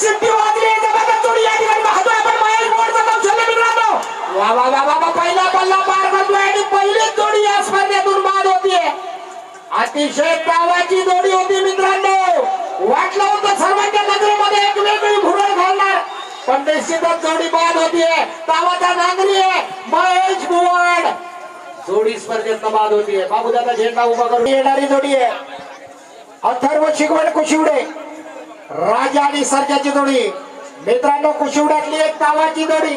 शिंपी वाजली जबरदस्त जोडी या ठिकाणी. पाहतोय आपण महेश मोडचा कौशल्य मित्रांनो. वा वा वा वा पहिला पल्ला पार करतोय आणि पहिली जोडी या स्पर्धेतून बाद होतीये. अतिशय तावाची जोडी होती मित्रांनो. वाटलं होतं सर्वांच्या नजरेमध्ये एक वेगळी भुरळ घालणार पण निश्चितच जोडी बाद होतीये. तावाचा नांगरी आहे. महेश भुवड जोडी स्पर्धेत बाद होतीये. बाबू दादा झेंडा उभा करून येणारी जोडी आहे. अथर्व शिकवण कुशिवडे. राजा आणि सर्जाची जोडी. मित्रांनो कुशिवड्यातली एक तावाची जोडी.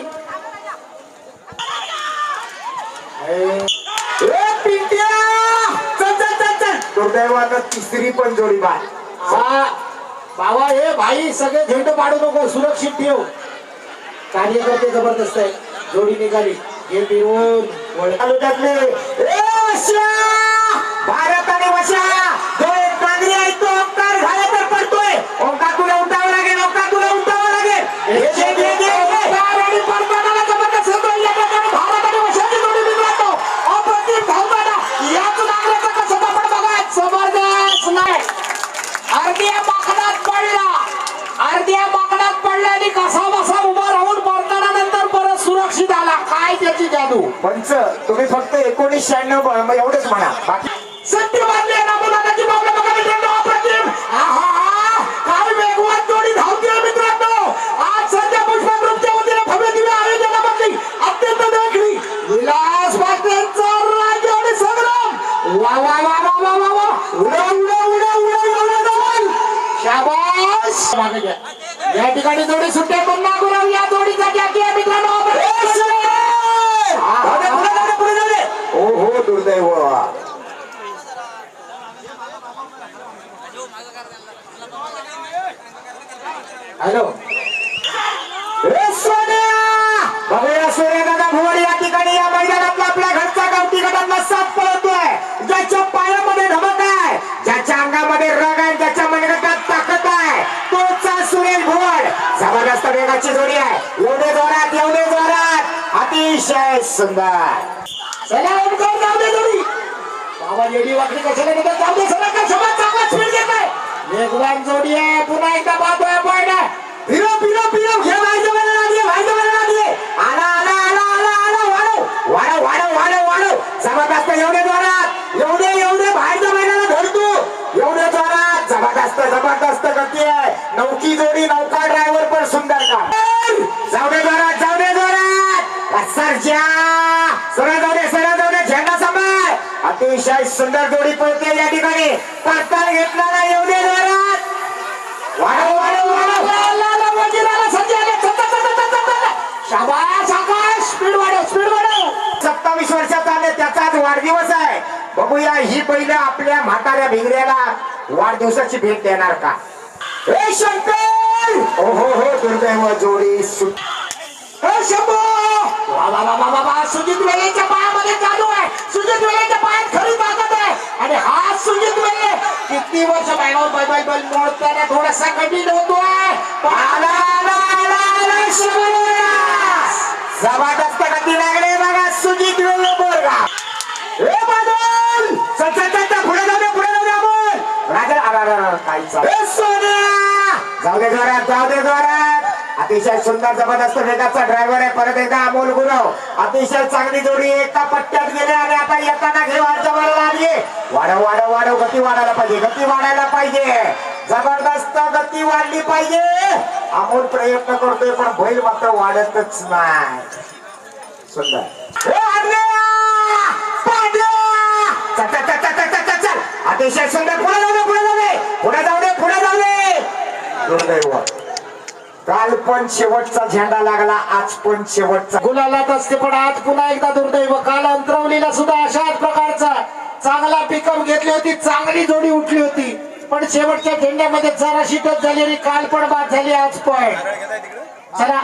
दुर्दैवानं तिसरी पण जोडी हा. बाबा हे भाई सगळे झेंडू पाडू नको सुरक्षित ठेव. कार्यकर्ते जबरदस्त आहे जोडी निघाली. हे! भारत आणि वशा काय त्याची जादू पंच तुम्ही फक्त एकोणीस शहाण्णव एवढंच म्हणा बाकी सत्य बांधले नामोदानाची पावलं बघा मित्रांनो अप्रतिम आहा काय वेगवान जोडी धावते मित्रांनो आज सध्या पुष्पा ग्रुपच्या वतीने भव्य दिव्य आयोजनामधली अत्यंत देखणी विलास पाटलांचा राज्य आणि संग्राम वा वा वा वा वा वा वा उड्या उड्या उड्या उड्या उड्या धमाल. शाबास मागे घ्या. या ठिकाणी जोडी सुट्ट्या पुन्हा गुरव या जोडीचा जॅकी आहे मित्रांनो जाऊ दे, पुढे जाऊ दे, पुढे जाऊ दे. ओ हो दुर्दैव हॅलो. बघूया सूर्य दादा भुवड या ठिकाणी या मैदानातला आपल्या घरचा गावठी गटातला साफ पळतोय. ज्याच्या पायामध्ये धमक आहे ज्याच्या अंगामध्ये रग आहे ज्याच्या मनगटात ताकद आहे. तोचा सुरेश भुवड जबरदस्त वेगाची जोडी आहे. एवढे जोरात एवढे जोरात. अतिशय सुंदर. चला ओमकार जाऊ दे जोडी. बाबा एवढी वाकडी कशाला निघत? जाऊ दे चला का समाज चांगला स्पीड जोडी आहे पुन्हा एकदा पाहतोय आपण. फिरो फिरो फिरो हे व्हायचं मला लागले व्हायचं मला लागले आला आला आला आला आला. वाढव वाढव वाढव वाढव वाढव. जबरदस्त एवढे जोरात. एवढे एवढे बाहेरच्या महिन्याला धरतो. एवढे जोरात. जबरदस्त जबरदस्त गती आहे. नौकी जोडी नौका ड्रायव्हर पण सुंदर का जाऊ दे जोरात जाऊ दे जोरात. सरच्या सरळ जाऊ दे सरळ जाऊ दे. झेंडा सांभाळ. अतिशय सुंदर जोडी पळते या ठिकाणी. पत्ता घेतला नाही एवढे वाढदिवस आहे. बघूया ही पहिलं आपल्या म्हाताऱ्या भिंगऱ्याला वाढदिवसाची भेट देणार का? हे शंकर! ओ हो हो दुर्दैव जोडी सुट ए शंभो! वा वा वा वा वा वा सुजित वेळेच्या पायामध्ये चालू आहे. सुजित वेळेच्या पायात खरी ताकद आहे. आणि हा सुजित वेळे किती वर्ष बायगाव बैल बैल बैल मोडताना थोडासा कठीण होतोय. आला आला आला आला शंभूया. जबरदस्त गती लागले बघा सुजित वेल्ले बोरगा ए बादल चल चल चल चल, पुढे जाऊ दे पुढे जाऊ दे आपण राजा अरे अरे अरे काय चाल ए सोन्या जाऊ दे जोरात जाऊ दे जोरात अतिशय सुंदर जबरदस्त वेगाचा ड्रायव्हर आहे. परत एकदा अमोल गुरव. अतिशय चांगली जोडी एका पट्ट्यात गेले आणि आता येताना घेऊन जवळ लागली. वाढव वाढव वाढव. गती वाढायला पाहिजे. गती वाढायला पाहिजे. जबरदस्त गती वाढली पाहिजे. अमोल प्रयत्न करतोय पण बैल मात्र वाढतच नाही. सुंदर. अतिशय सुंदर. पुढे जाऊ दे पुढे जाऊ दे पुढे जाऊ दे. दुर्दैव. काल पण शेवटचा झेंडा लागला आज पण शेवटचा. गुलालात असते पण आज पुन्हा एकदा दुर्दैव. काल अंतरवलीला सुद्धा अशाच प्रकारचा चांगला पिकअप घेतली होती चांगली जोडी उठली होती. पण शेवटच्या झेंड्यामध्ये जराशी टच झाली आणि काल पण बाद झाली आज पण. चला.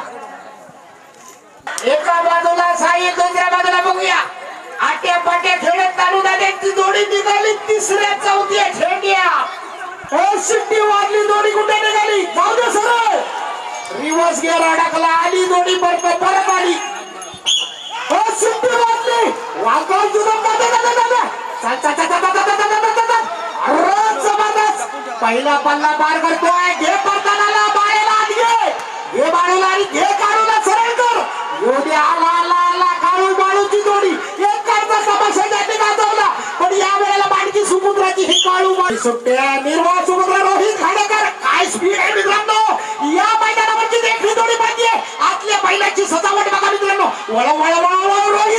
एका बाजूला साई दुसऱ्या बाजूला बघूया. आट्या पाट्या खेळत चालू जोडी निघाली तिसऱ्याचा पाणी हो, पहिला पल्ला पार करतोय. घे आला आला पण या वेळेला सुपुत्राची ही काळू बाळू सुट्ट्या निर्वाळ सुपुत्र रोहित खाडेकर. काय स्पीड आहे मित्रांनो? आतल्या बैलाची सजावट बघा मित्रांनो. वळ वळ वळ वळ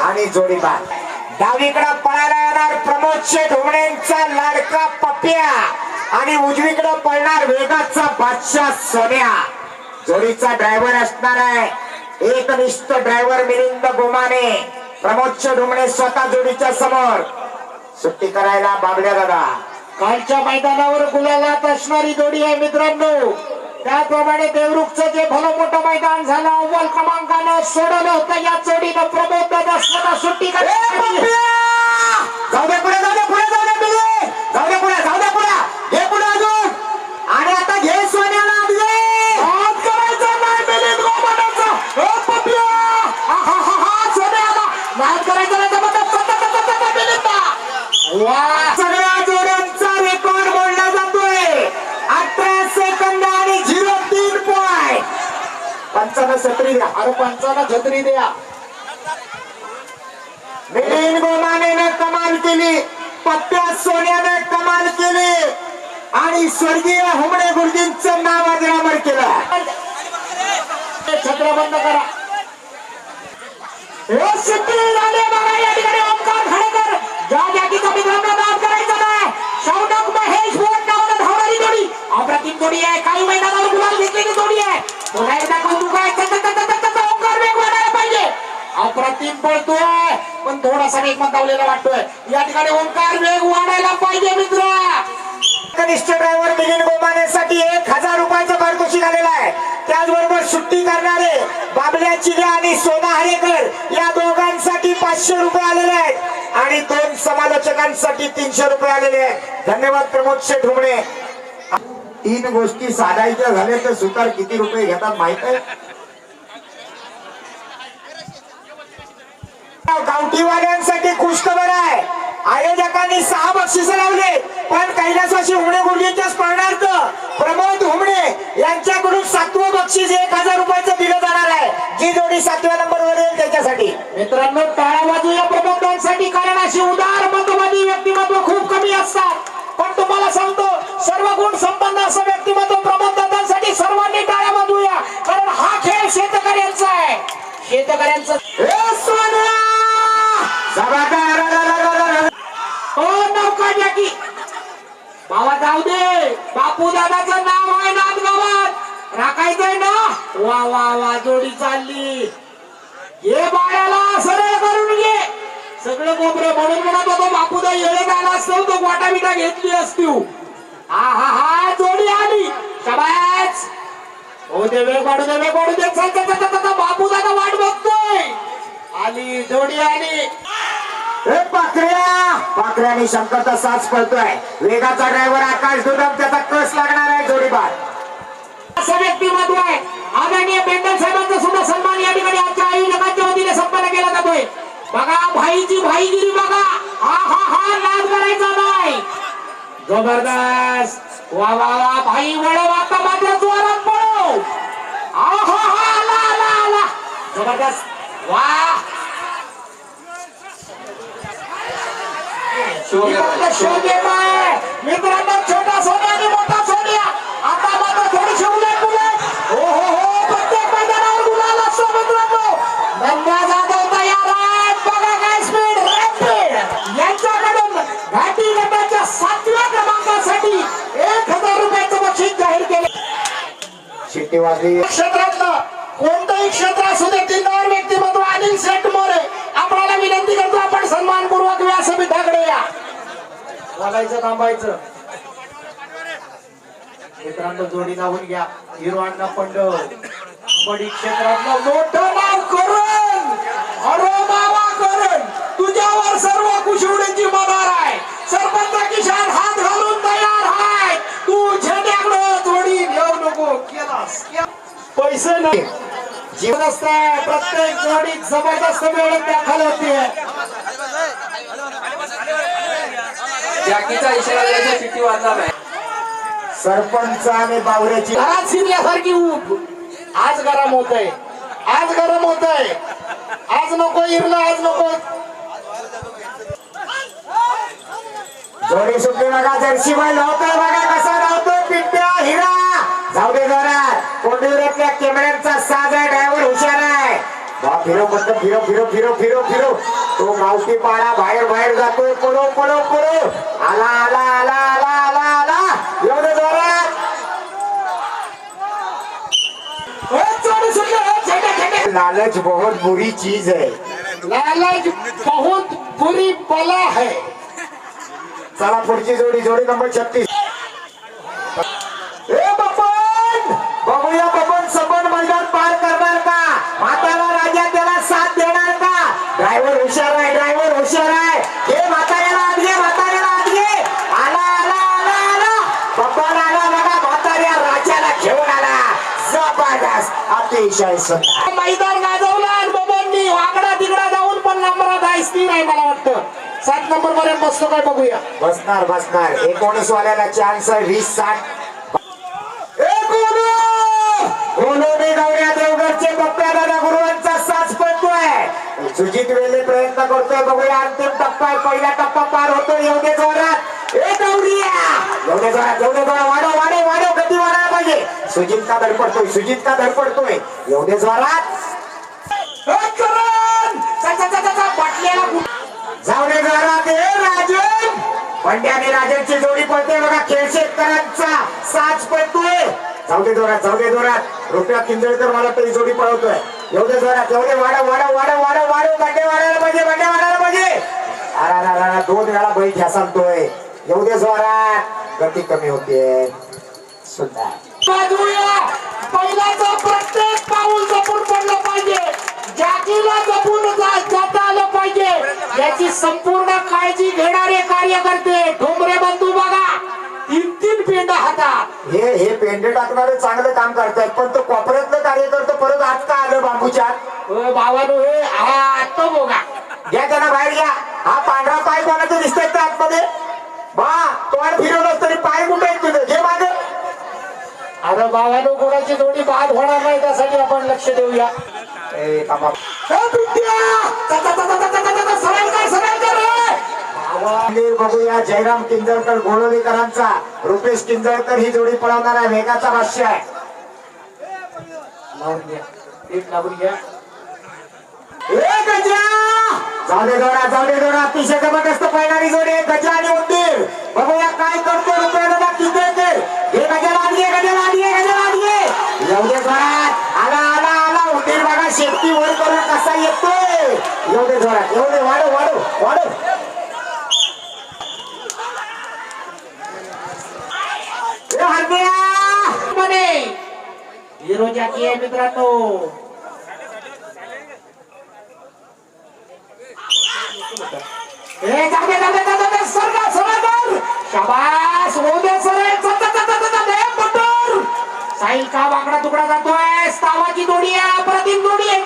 आणि जोडीबार डावीकडं पळायला येणार प्रमोद शेठ होण्याचा लाडका पप्या. आणि उजवीकडे पळणार वेगाचा बादशाह सोन्या. जोडीचा ड्रायव्हर असणार आहे. एकनिष्ठ ड्रायव्हर मिलिंद गोमाने. प्रमोद शेठ स्वतः जोडीच्या समोर. सुट्टी करायला बाबड्या दादा. कालच्या मैदानावर गुलालात असणारी जोडी आहे मित्रांनो. त्याप्रमाणे देवरुखचं जे भलं मोठं मैदान झालं अव्वल क्रमांकानं सोडवलं होतं या जोडीनं प्रबोध असताना सुट्टी! जाऊ दे पुढे जाऊ दे पुढे जाऊ दे. जाऊ दे पुढे जाऊ दे पंचावन्न सत्री द्या. अरे पंचाला छत्री द्या. मिलिंद गोमाने कमाल केली. पप्प्या सोन्याने कमाल केली. आणि स्वर्गीय हुमडे गुरुजींच नाव अजरामर केलं छत्र बंद करा. सिद्धी झाले बघा या ठिकाणी ओमकार खाडेकर ज्या जागीचा मित्रांनो नाद करायचा टीम पळतोय. पण थोडासा वेग मंदावलेला वाटतोय. या ठिकाणी ओंकार वेग वाढायला पाहिजे मित्र. कनिष्ठ ड्रायव्हर मिलिंद गोमानेसाठी एक हजार रुपयाचं पारितोषिक आलेलं आहे. त्याचबरोबर सुट्टी करणारे बाबल्या चिले आणि सोना हरेकर या दोघांसाठी पाचशे रुपये आलेले आहेत. आणि दोन समालोचकांसाठी तीनशे रुपये आलेले आहेत. धन्यवाद प्रमोद शेठ हुमणे तीन गोष्टी साधायच्या झाल्या तर सुतार किती रुपये घेतात माहीत आहे? गावठीवाल्यांसाठी खुशखबर आहे. आयोजकांनी सहा बक्षिस लावले पण कैलासवासी हुमणे गुरुजींच्या स्मरणार्थ प्रमोद हुमणे यांच्याकडून सातवं बक्षीस एक हजार रुपयाचं दिलं जाणार आहे. जी जोडी सातव्या नंबरवर येईल त्याच्यासाठी. मित्रांनो टाळ्या या प्रबंधांसाठी कारण अशी उदार मतवादी व्यक्तिमत्व खूप कमी असतात. पण तुम्हाला सांगतो सर्व गुण संपन्न असं व्यक्तिमत्व प्रबंधांसाठी सर्वांनी टाळ्या वाजूया कारण हा खेळ शेतकऱ्यांचा आहे. शेतकऱ्यांचा हो, बाबा जाऊ दे. बापू दादाचं नाव आहे नाथ गावात राखायचंय ना? वा वा वा जोडी चालली. हे बाळाला सरळ करून घे सगळं कोपरं म्हणून म्हणत होतो बापूदा येळे झाला असतो तो वाटा बिटा घेतली असती. हा हा हा जोडी आली. शबाज हो दे वेग वाढू दे वेग वाढू दे. बापू दादा वाट बघतोय. आली जोडी आली. ए पाखऱ्या पाखऱ्याने शंकरचा साथ पळतोय. वेगाचा ड्रायव्हर आकाश दुदम त्याचा कस लागणार आहे जोडीबार असं व्यक्तिमत्व आहे. आदरणीय बेंडल साहेबांचा सुद्धा सन्मान या ठिकाणी आजच्या आयोजकांच्या वतीने संपन्न केला जातोय. बघा भाईची भाईगिरी बघा. हा हा हा नाद करायचा नाही. जबरदस्त. वा वा वा भाई वळव आता मात्र जोरात पळव. हा हा हा आला आला आला जबरदस्त. वा. मित्रांनो छोटा सोन्या आणि मोठा सोन्या. आता मात्र उलट हो हो हो प्रत्येक मैदानावर गुलाल असतो मित्रांनो. नंद्या जाधव तयार आहेत. बघा काय स्पीड रॅपिड यांच्याकडून घाटी गटाच्या सातव्या क्रमांकासाठी एक हजार रुपयाचं बक्षीस जाहीर केलं. शिट्टी वाजली क्षेत्रातलं कोणतंही क्षेत्र असू दे तीन व्यक्तिमत्व अनिल शेट मोरे व्यासपीठाकडे थांबायचं. मित्रांनो जोडी लावून घ्या. हिरो अण्णा पंडत कबड्डी क्षेत्रातलं मोठं नाव करण. अरो बाबा करण. तुझ्यावर सर्व कुशवडीची मदार आहे. सरपंच किशान हात घालून तयार आहे. तू झेंड्याकडं जोडी घेऊ नको. केलास पैसे नाही. जीवन असत प्रत्येक जोडीत जबरदस्त मिळवून दाखल होते जॅकीचा इशारा द्यायचा शिट्टी वाजणार नाही सरपंच आणि बावऱ्याची घरात शिरल्यासारखी ऊब. आज गरम होतय. आज गरम होतय. आज नको इरलं आज नको. जोडी सुटली बघा जर्सी बाई लावतोय बघा कसा लावतोय पिट्ट्या हिरा. जाऊ दे जरा कोंडीवऱ्यातल्या कॅमेऱ्यांचा साज फिरो फिरो फिरो फिरो फिरो फिरो फिरो. तो मावशी पाडा बाहेर बाहेर जातोय. पडो पडो पडो आला आला आला आला आला आला. एवढं जोरात. लालच बहुत बुरी चीज है लालच बहुत बुरी बला है. चला पुढची जोडी जोडी नंबर छत्तीस. सुंदर मैदान गाजवलं आणि बबननी वाकडा तिकडा जाऊन पण नंबरात आहे स्थिर आहे मला वाटतं. सात नंबर पर्यंत बसतो काय बघूया. बसणार बसणार. एकोणीस वाल्याला चान्स आहे वीस साठ! गोलूने गौऱ्या देवगडचे पप्प्या दादा गुरुवांचा पडतोय सुजित वेले प्रयत्न करतोय बघूया अंतिम टप्पा आहे. पहिला टप्पा पार होतोय एवढे जोरात. ए गौरिया एवढे जोरात एवढे जोरात वाढव. सुजित का धडपडतोय? सुजित का धडपडतोय? एवढे जोरात. जाऊ दे जोरात ए राजन. पंड्या आणि राजनची जोडी पडते बघा. खेळ शेतकऱ्यांचा साज पडतोय. जाऊ दे जोरात जाऊ दे जोरात. रुपया किंजळकर मला तरी जोडी पळवतोय. एवढे जोरात एवढे वाढव वाढव वाढव वाढव वाढव. बंडे वाढायला पाहिजे बंडे वाढायला पाहिजे. अरे दोन वेळा सांगतोय. एवढे जोरात. गती कमी होते. सुद्धा पहिल्याचं प्रत्येक पाऊल जपून पडलं पाहिजे. जॅकीला जपून जाता आलं पाहिजे. याची संपूर्ण काळजी घेणारे कार्यकर्ते ठोंबरे बंधू बघा. तीन तीन पेंड हातात. हे हे पेंडे टाकणारे चांगलं काम करतायत पण तो कॉपऱ्यातलं कार्यकर्ते परत आज का आलं बांबूच्या आत? भावानो हे हा तो बघा. घ्या त्यांना बाहेर घ्या. हा पांढरा पाय कोणाचे दिसतात का आतमध्ये? बा तोंड फिरवलं तरी पाय कुठे? तर बाबानो कोणाची थोडी बाद होणार नाही त्यासाठी आपण लक्ष देऊया. बघूया जयराम किंजळकर गोळोलीकरांचा रुपेश किंजळकर ही जोडी पळवणार आहे वेगाचा भाष्य आहे. जाऊ दे अतिशय जबरदस्त पळणारी जोडी गजा आणि उंदीर. बघूया काय करतो रुपयाला किंजळ येऊ दे जोरात येऊ दे वाढव वाढव. वाढव हिरोजा की आहे मित्रांनो. ए जागे जागे जागे सर सर का वाकडा तुकडा जातोय स्तावाची दोडी आहे प्रतिम दोडी आहे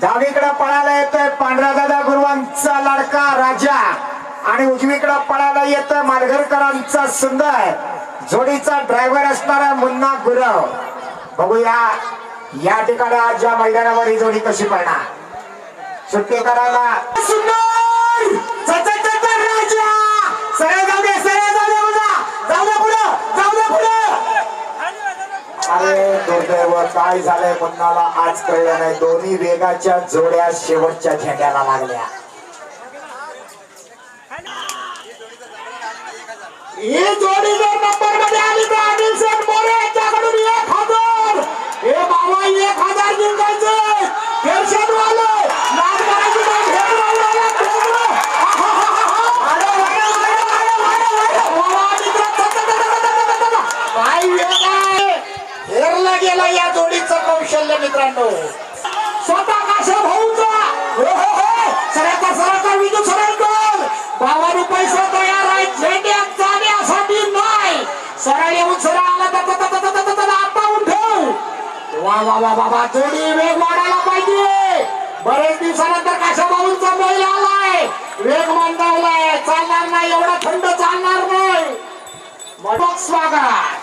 डावीकडे पळायला येतोय पांढरा दादा गुरुवांचा लाडका राजा. आणि उजवीकडे पळायला येतोय मालघरकरांचा सुंदर. जोडीचा ड्रायव्हर असणारा मुन्ना गुरव. बघूया या ठिकाणी आज या मैदानावर ही जोडी कशी पडणार सुट्टी करायला. सुंदर चल, चल, चल, चल, राजा सरळ जाऊ दे सरळ जाऊ दे अरे दुर्दैव काय झालंय मुन्नाला आज कळलं नाही. दोन्ही वेगाच्या जोड्या शेवटच्या झेंड्याला लागल्या. ही जोडी जर नंबर हेरला या जोडीचं कौशल्य मित्रांनो. स्वतः काशा भाऊचा हो हो हो. सराचा सराचा विजू सरळ कर बावन्न पैसे तयार आहे झेंड्यात जाण्यासाठी नाही. सरळ येऊन सरळ आला तर तर- तर- वा वा वा वा जोडी वेग वाढायला पाहिजे. बरेच दिवसानंतर काशा भाऊंचा बैल आलाय. वेग मंदावलाय. चालणार नाही. एवढा थंड चालणार नाही. मग स्वागत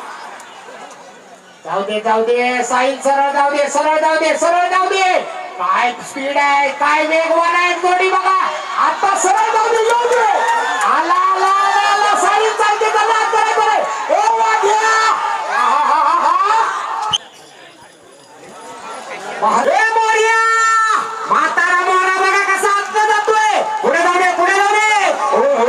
जाऊ दे जाऊ दे. साईल सरळ जाऊ दे सरळ जाऊ दे सरळ जाऊ दे. काय स्पीड आहे काय वेगवान आहे जोडी बघा. आता सरळ जाऊ दे येऊ दे. आला आला आला आला. चालते करे करे ए वाघ्या मोर्या. म्हातारा मोरा बघा कसा आत जातोय. पुढे जाऊ दे पुढे जाऊ दे. हो हो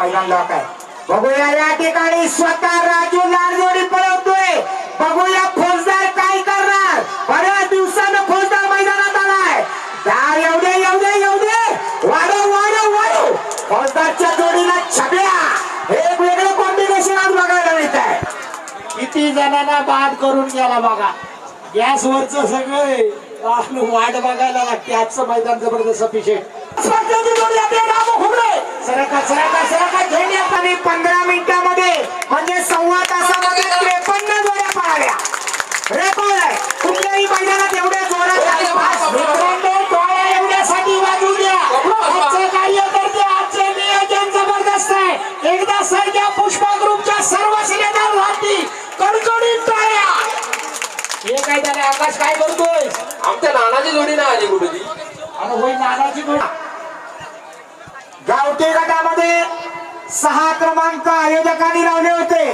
मैदान लॉक आहे बघूया या ठिकाणी स्वतः राजू लाडजोडी पळवतोय. बघूया फौजदार काय करणार. बऱ्याच दिवसानं फौजदार मैदानात आलाय. दार येऊ दे येऊ दे येऊ दे. वाढव वाढव वाढव फौजदारच्या जोडीला छब्या हे एक वेगळं कॉम्बिनेशन आज बघायला मिळत आहे किती जणांना बाद करून गेला बघा. गॅसवरच सगळे वाट बघायला लागते. आजचं मैदान जबरदस्त अभिषेक. सरका सरका सरका घेऊन या पंधरा मिनिटामध्ये. म्हणजे सव्वा तासामध्ये त्रेपन्न जोड्या पळाव्या रेकॉर्ड आहे कुठल्याही मैदानात एवढ्या जोरात एकदा सरच्या पुष्पा ग्रुपच्या सर्व सिलेंडर वाटी कडकडीत टाळ्या. काय झालं? आकाश काय करतोय आमच्या नानाची जोडी ना आली कुठे ती अरे होय नानाची जोडी. गावठी गटामध्ये सहा क्रमांक आयोजकांनी लावले होते.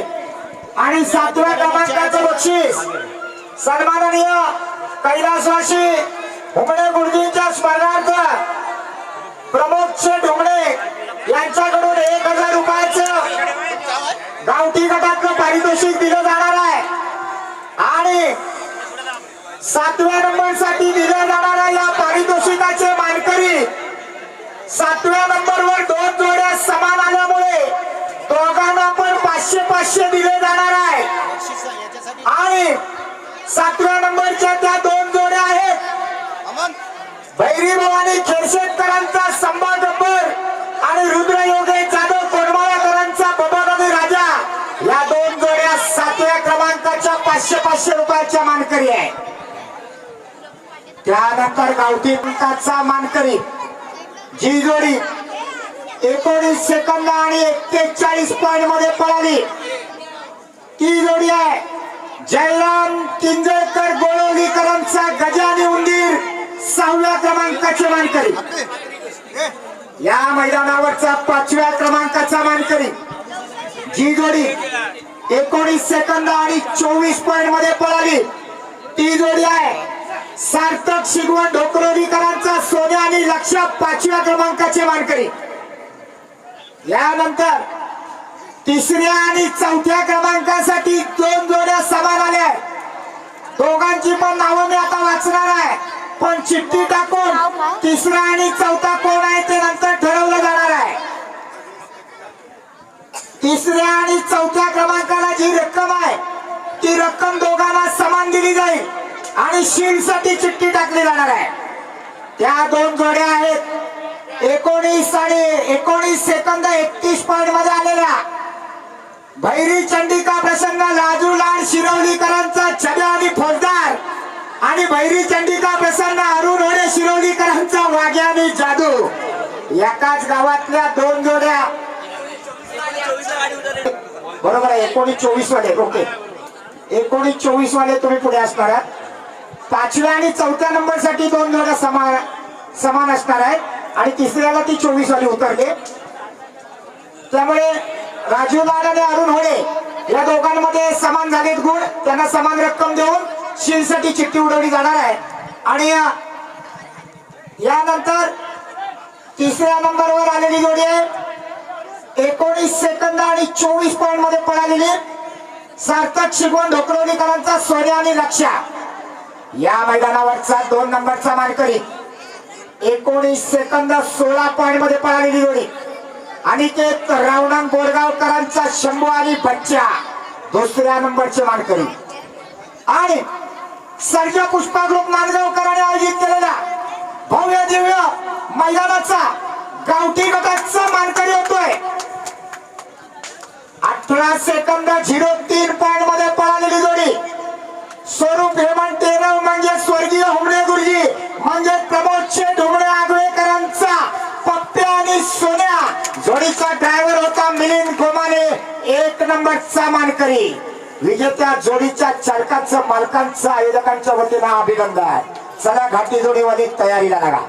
आणि सातव्या क्रमांकाचं बक्षीस सन्माननीय कैलासवासी हुमणे गुरुजींच्या स्मरणार्थ प्रमोद शेठ हुमणे यांच्याकडून एक हजार रुपयाचं गावठी गटातलं पारितोषिक दिलं जाणार आहे. आणि सातव्या नंबरसाठी दिल्या जाणाऱ्या या पारितोषिकाचे सातव्या नंबरवर दोन जोड्या समान आल्यामुळे दोघांना पण पाचशे पाचशे दिले जाणार आहे. आणि सातव्या नंबरच्या त्या दोन जोड्या आहेत. भैरी भवानी खेरशेटकरांचा संभा गब्बर आणि रुद्र योगेश जाधव कोरमाळाकरांचा बबानदी राजा. या दोन जोड्या सातव्या क्रमांकाच्या पाचशे पाचशे रुपयाच्या मानकरी आहे त्यानंतर गावठी मानकरी. जी जोडी एकोणीस सेकंद आणि एक्केचाळीस पॉइंटमध्ये पळाली. ती जोडी आहे. जयराम किंजळकर गोळवलीकरांचा गजानी उंदीर सहाव्या क्रमांकाचे मानकरी. या मैदानावरचा पाचव्या क्रमांकाचा मानकरी. जी जोडी एकोणीस सेकंद आणि चोवीस पॉइंटमध्ये पळाली. ती जोडी आहे. सार्थक शिगवण ढोकरोलीकरांचा सोन्या आणि लक्ष पाचव्या क्रमांकाचे मानकरी. यानंतर तिसऱ्या आणि चौथ्या क्रमांकासाठी दोन जोड्या समान आल्या आहेत. दोघांची पण नावं मी आता वाचणार आहे. पण चिठ्ठी टाकून तिसरा आणि चौथा कोण आहे ते नंतर ठरवलं जाणार आहे. तिसऱ्या आणि चौथ्या क्रमांकाला जी रक्कम आहे ती रक्कम दोघांना समान दिली जाईल. आणि शील चिठ्ठी टाकली जाणार आहे. त्या दोन जोड्या आहेत. एकोणीस आणि एकोणीस सेकंद एकतीस पॉईंटमध्ये आलेल्या. भैरी चंडिका प्रसंग लाजू लाड शिरवलीकरांचा छब्या आणि फौजदार. आणि भैरी चंडिका प्रसन्न अरुण होणे शिरोलीकरांचा वाघ्या आणि जादू. एकाच गावातल्या दोन जोड्या. बरोबर आहे एकोणीस चोवीस वाले ओके. एकोणीस चोवीस वाले तुम्ही पुढे असणार आहात. पाचव्या आणि चौथ्या नंबरसाठी दोन जोड्या समान समान असणार आहेत. आणि तिसऱ्याला ती चोवीस वाली उतरले. त्यामुळे राजू लाल आणि अरुण होळे या दोघांमध्ये समान झालेत गुण. त्यांना समान रक्कम देऊन शिलसाठी चिठ्ठी उडवली जाणार आहे. आणि यानंतर तिसऱ्या नंबरवर आलेली जोडी आहे. एकोणीस सेकंद आणि चोवीस पॉईंटमध्ये पळालेली सार्थक शिकवण ढोकरवलीकरांचा सोन्या आणि लक्ष्या. या मैदानावरचा दोन नंबरचा मानकरी एकोणीस सेकंद सोळा पॉइंटमध्ये पळालेली जोडी. अनिकेत रावणन बोरगावकरांचा शंभू आणि बच्चा दुसऱ्या नंबरचे मानकरी. आणि सर्जा पुष्पा ग्रुप नांदगावकरांनी आयोजित केलेला भव्य दिव्य मैदानाचा गावठी गटाचा मानकरी होतोय. अठरा सेकंद झिरो तीन पॉइंटमध्ये पळालेली जोडी. स्वरूप हेमंत टेरव म्हणजे स्वर्गीय हुमणे गुरुजी म्हणजे प्रमोदचे ढुमणे आगवेकरांचा पप्प्या आणि सोन्या. जोडीचा ड्रायव्हर होता मिलिंद गोमाने एक नंबरचा मानकरी विजेत्या जोडीच्या चालकांचं मालकांचं आयोजकांच्या वतीनं अभिनंदन. चला घाटी जोडीवाली तयारीला लागा.